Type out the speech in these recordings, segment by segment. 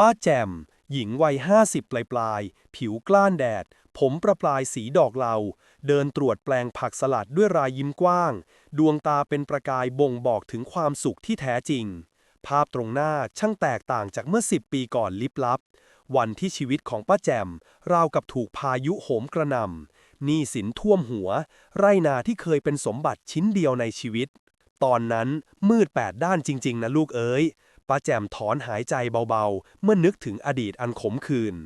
ป้าแจม หญิงวัยห้าสิบปลายๆ ผิวกล้านแดด ผมประปรายสีดอกเหลา เดินตรวจแปลงผักสลัดด้วยรายยิ้มกว้าง ดวงตาเป็นประกายบ่งบอกถึงความสุขที่แท้จริง ภาพตรงหน้าช่างแตกต่างจากเมื่อสิบปีก่อนลิบลับ วันที่ชีวิตของป้าแจม ราวกับถูกพายุโหมกระหน่ำหนี้สินท่วมหัว ไรนาที่เคยเป็นสมบัติชิ้นเดียวในชีวิต ตอนนั้นมืดแปดด้านจริง ๆ นะลูกเอ๋ย ป้าแจ่มถอนหายใจเบาๆ เมื่อนึกถึงอดีตอันขมขื่น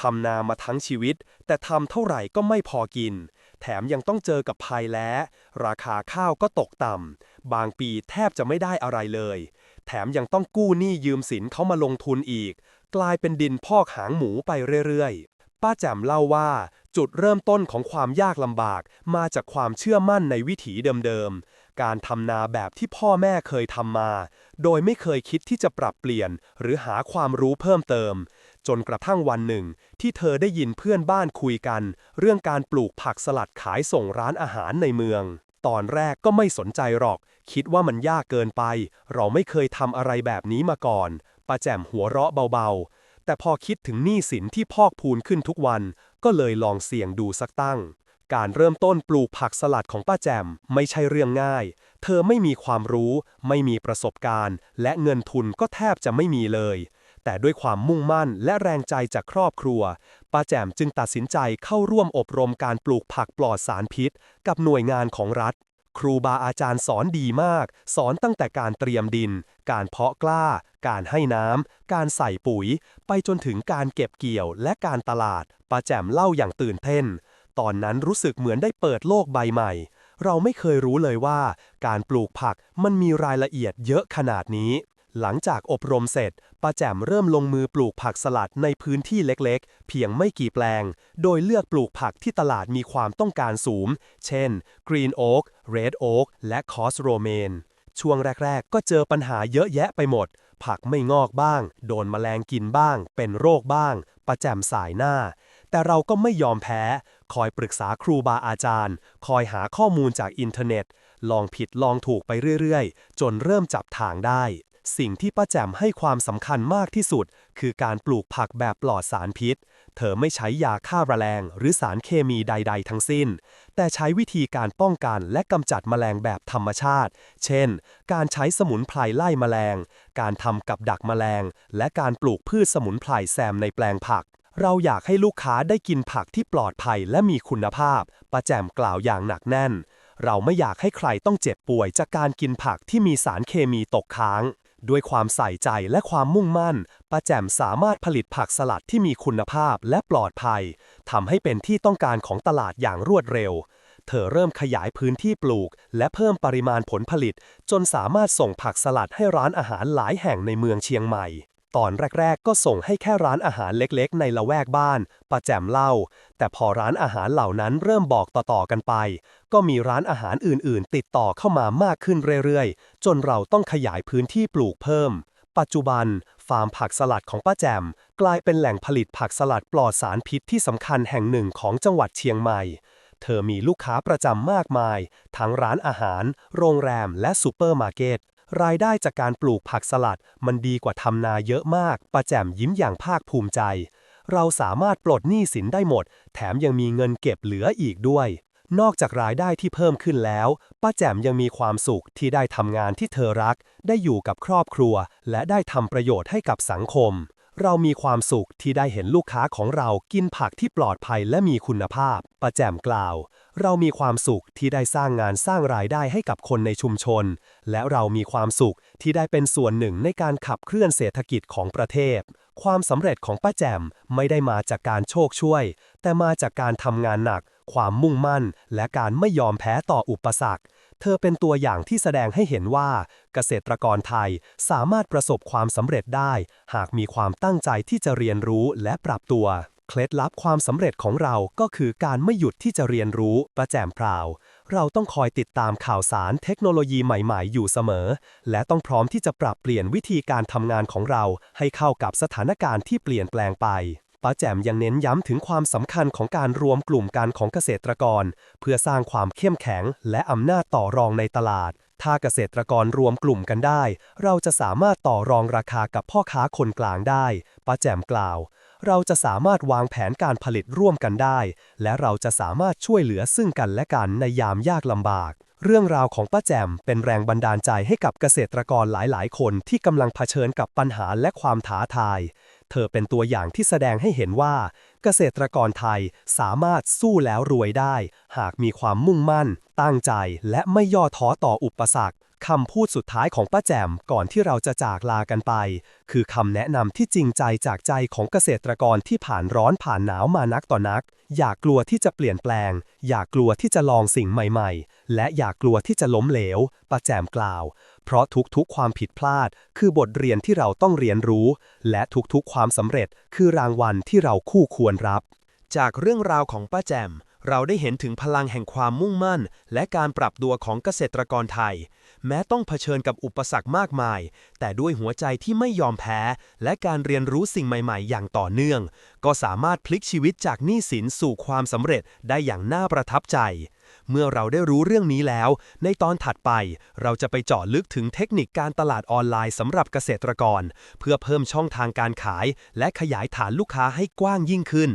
ทำนามาทั้งชีวิต แต่ทำเท่าไหร่ก็ไม่พอกิน แถมยังต้องเจอกับภัยแล้งราคาข้าวก็ตกต่ำ บางปีแทบจะไม่ได้อะไรเลย แถมยังต้องกู้หนี้ยืมสินเขามาลงทุนอีก กลายเป็นดินพอกหางหมูไปเรื่อยๆ ป้าแจ่มเล่าว่าจุดเริ่มต้นของความยากลำบากมาจากความเชื่อมั่นในวิถีเดิมๆ การทำนาแบบที่พ่อแม่เคยทำมา โดยไม่เคยคิดที่จะปรับเปลี่ยน หรือหาความรู้เพิ่มเติม จนกระทั่งวันหนึ่ง ที่เธอได้ยินเพื่อนบ้านคุยกัน เรื่องการปลูกผักสลัดขายส่งร้านอาหารในเมือง ตอนแรกก็ไม่สนใจหรอก คิดว่ามันยากเกินไป เราไม่เคยทำอะไรแบบนี้มาก่อนป้าแจ่มหัวเราะเบาๆ แต่พอคิดถึงหนี้สินที่พอกพูนขึ้นทุกวัน ก็เลยลองเสี่ยงดูสักตั้ง การเริ่มต้นปลูกผักสลัดของป้าแจ่มไม่ใช่เรื่องง่าย เธอไม่มีความรู้ ไม่มีประสบการณ์ และเงินทุนก็แทบจะไม่มีเลย แต่ด้วยความมุ่งมั่นและแรงใจจากครอบครัว ป้าแจ่มจึงตัดสินใจเข้าร่วมอบรมการปลูกผักปลอดสารพิษ กับหน่วยงานของรัฐ ครูบาอาจารย์สอนดีมาก สอนตั้งแต่การเตรียมดิน การเพาะกล้า การให้น้ำ การใส่ปุ๋ย ไปจนถึงการเก็บเกี่ยวและการตลาด ป้าแจ่มเล่าอย่างตื่นเต้น ตอนนั้นรู้สึกเหมือนได้เปิดโลกใบใหม่ เราไม่เคยรู้เลยว่าการปลูกผักมันมีรายละเอียดเยอะขนาดนี้ หลังจากอบรมเสร็จป้าแจ่มเริ่มลงมือปลูกผักสลัดในพื้นที่เล็กๆ เพียงไม่กี่แปลง โดยเลือกปลูกผักที่ตลาดมีความต้องการสูง เช่น Green Oak Red Oak และ c o s r o m a n ช่วงแรก ๆ ก็เจอปัญหาเยอะแยะไปหมด ผักไม่งอกบ้าง โดนแมลงกินบ้าง เป็นโรคบ้างป้าแจมสายหน้า แต่เราก็ไม่ยอมแพ้ คอยปรึกษาครูบาอาจารย์ คอยหาข้อมูลจากอินเทอร์เน็ต ลองผิดลองถูกไปเรื่อยๆ จนเริ่มจับทางได้ สิ่งที่ป้าแจ่มให้ความสำคัญมากที่สุด คือการปลูกผักแบบปลอดสารพิษ เธอไม่ใช้ยาฆ่าแมลง หรือสารเคมีใด ๆ ทั้งสิ้น แต่ใช้วิธีการป้องกันและกำจัดแมลงแบบธรรมชาติ เช่น การใช้สมุนไพรไล่แมลง การทำกับดักแมลง และการปลูกพืชสมุนไพรแซมในแปลงผัก เราอยากให้ลูกค้าได้กินผักที่ปลอดภัยและมีคุณภาพป้าแจ่มกล่าวอย่างหนักแน่น เราไม่อยากให้ใครต้องเจ็บป่วยจากการกินผักที่มีสารเคมีตกค้าง ด้วยความใส่ใจและความมุ่งมั่นป้าแจ่มสามารถผลิตผักสลัดที่มีคุณภาพและปลอดภัย ทำให้เป็นที่ต้องการของตลาดอย่างรวดเร็ว เธอเริ่มขยายพื้นที่ปลูก และเพิ่มปริมาณผลผลิต จนสามารถส่งผักสลัดให้ร้านอาหารหลายแห่งในเมืองเชียงใหม่ ตอนแรก ๆ ก็ส่งให้แค่ร้านอาหารเล็กๆ ในละแวกบ้านป้าแจมเล่า แต่พอร้านอาหารเหล่านั้นเริ่มบอกต่อๆกันไป ก็มีร้านอาหารอื่นๆ ติดต่อเข้ามามากขึ้นเรื่อยๆ จนเราต้องขยายพื้นที่ปลูกเพิ่ม ปัจจุบัน ฟาร์มผักสลัดของป้าแจม กลายเป็นแหล่งผลิตผักสลัดปลอดสารพิษที่สำคัญแห่งหนึ่งของจังหวัดเชียงใหม่เธอมีลูกค้าประจำมากมาย ทั้งร้านอาหาร โรงแรม และซูเปอร์มาร์เก็ต รายได้จากการปลูกผักสลัดมันดีกว่าทำนาเยอะมากป้าแจ่มยิ้มอย่างภาคภูมิใจ เราสามารถปลดหนี้สินได้หมด แถมยังมีเงินเก็บเหลืออีกด้วย นอกจากรายได้ที่เพิ่มขึ้นแล้วป้าแจ่มยังมีความสุขที่ได้ทำงานที่เธอรัก ได้อยู่กับครอบครัว และได้ทำประโยชน์ให้กับสังคม เรามีความสุขที่ได้เห็นลูกค้าของเรากินผักที่ปลอดภัยและมีคุณภาพป้าแจมกล่าว เรามีความสุขที่ได้สร้างงานสร้างรายได้ให้กับคนในชุมชน และเรามีความสุขที่ได้เป็นส่วนหนึ่งในการขับเคลื่อนเศรษฐกิจของประเทศ ความสำเร็จของป้าแจมไม่ได้มาจากการโชคช่วย แต่มาจากการทำงานหนัก ความมุ่งมั่น และการไม่ยอมแพ้ต่ออุปสรรค เธอเป็นตัวอย่างที่แสดงให้เห็นว่าเกษตรกรไทยสามารถประสบความสำเร็จได้ หากมีความตั้งใจที่จะเรียนรู้และปรับตัว เคล็ดลับความสำเร็จของเราก็คือการไม่หยุดที่จะเรียนรู้ ประแจมพราว เราต้องคอยติดตามข่าวสารเทคโนโลยีใหม่ๆ อยู่เสมอ และต้องพร้อมที่จะปรับเปลี่ยนวิธีการทำงานของเรา ให้เข้ากับสถานการณ์ที่เปลี่ยนแปลงไป ป้าแจ่มยังเน้นย้ำถึงความสำคัญของการรวมกลุ่มกันของเกษตรกร เพื่อสร้างความเข้มแข็งและอำนาจต่อรองในตลาด ถ้าเกษตรกรรวมกลุ่มกันได้ เราจะสามารถต่อรองราคากับพ่อค้าคนกลางได้ป้าแจ่มกล่าว เราจะสามารถวางแผนการผลิตร่วมกันได้ และเราจะสามารถช่วยเหลือซึ่งกันและกันในยามยากลำบากเรื่องราวของป้าแจ่มเป็นแรงบันดาลใจให้กับเกษตรกรหลาย ๆ คนที่กำลังเผชิญกับปัญหาและความท้าทาย เธอเป็นตัวอย่างที่แสดงให้เห็นว่า เกษตรกรไทยสามารถสู้แล้วรวยได้ หากมีความมุ่งมั่น ตั้งใจและไม่ย่อท้อต่ออุปสรรค คำพูดสุดท้ายของป้าแจมก่อนที่เราจะจากลากันไป คือคำแนะนำที่จริงใจจากใจของเกษตรกรที่ผ่านร้อนผ่านหนาวมานักต่อนัก อย่ากลัวที่จะเปลี่ยนแปลง อย่ากลัวที่จะลองสิ่งใหม่ๆ และอย่ากลัวที่จะล้มเหลวป้าแจมกล่าว เพราะทุกๆความผิดพลาด คือบทเรียนที่เราต้องเรียนรู้ และทุกๆความสำเร็จคือรางวัลที่เราคู่ควรรับ จากเรื่องราวของป้าแจม เราได้เห็นถึงพลังแห่งความมุ่งมั่น และการปรับตัวของเกษตรกรไทย แม้ต้องเผชิญกับอุปสรรคมากมาย แต่ด้วยหัวใจที่ไม่ยอมแพ้ และการเรียนรู้สิ่งใหม่ๆ อย่างต่อเนื่อง ก็สามารถพลิกชีวิตจากหนี้สินสู่ความสำเร็จได้อย่างน่าประทับใจ เมื่อเราได้รู้เรื่องนี้แล้ว ในตอนถัดไป เราจะไปเจาะลึกถึงเทคนิคการตลาดออนไลน์สำหรับเกษตรกร เพื่อเพิ่มช่องทางการขาย และขยายฐานลูกค้าให้กว้างยิ่งขึ้น